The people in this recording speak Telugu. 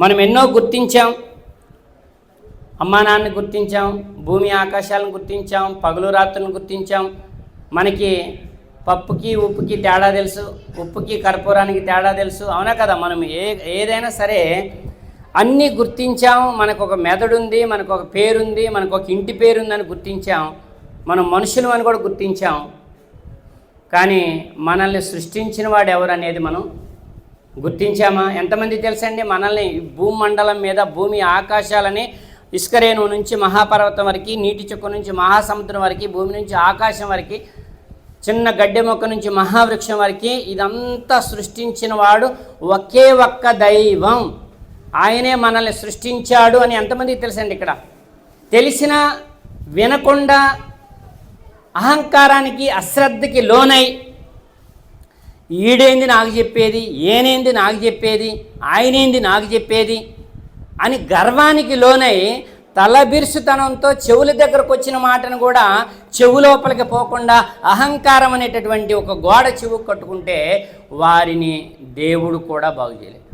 మనం ఎన్నో గుర్తించాం. అమ్మా నాన్నని గుర్తించాం భూమి ఆకాశాలను గుర్తించాం పగలు రాత్రులను గుర్తించాం. మనకి పప్పుకి ఉప్పుకి తేడా తెలుసు ఉప్పుకి కర్పూరానికి తేడా తెలుసు. అవునా కదా? మనం ఏ ఏదైనా సరే అన్నీ గుర్తించాం మనకు ఒక మెదడు ఉంది మనకు ఒక పేరుంది మనకు ఒక ఇంటి పేరుందని గుర్తించాం. మనం మనుషులు అని కూడా గుర్తించాం. కానీ మనల్ని సృష్టించిన వాడు ఎవరు అనేది మనం గుర్తించామా? ఎంతమంది తెలుసండి? మనల్ని భూమండలం మీద భూమి ఆకాశాలని ఇష్కరేణువు నుంచి మహాపర్వతం వరకు నీటి చుక్క నుంచి మహాసముద్రం వరకు భూమి నుంచి ఆకాశం వరకు చిన్న గడ్డి మొక్క నుంచి మహావృక్షం వరకు ఇదంతా సృష్టించిన వాడు ఒకే ఒక్క దైవం. ఆయనే మనల్ని సృష్టించాడు అని ఎంతమందికి తెలుసండి ఇక్కడ? తెలిసిన వినకుండా అహంకారానికి అశ్రద్ధకి లోనై ఈడేంది నాకు చెప్పేది ఏనేంది నాకు చెప్పేది ఆయనేంది నాకు చెప్పేది అని గర్వానికి లోనై తలబిర్సుతనంతో చెవుల దగ్గరకు వచ్చిన మాటను కూడా చెవు లోపలికి పోకుండా అహంకారం అనేటటువంటి ఒక గోడ చెవు కట్టుకుంటే వారిని దేవుడు కూడా బాగు చేయలేదు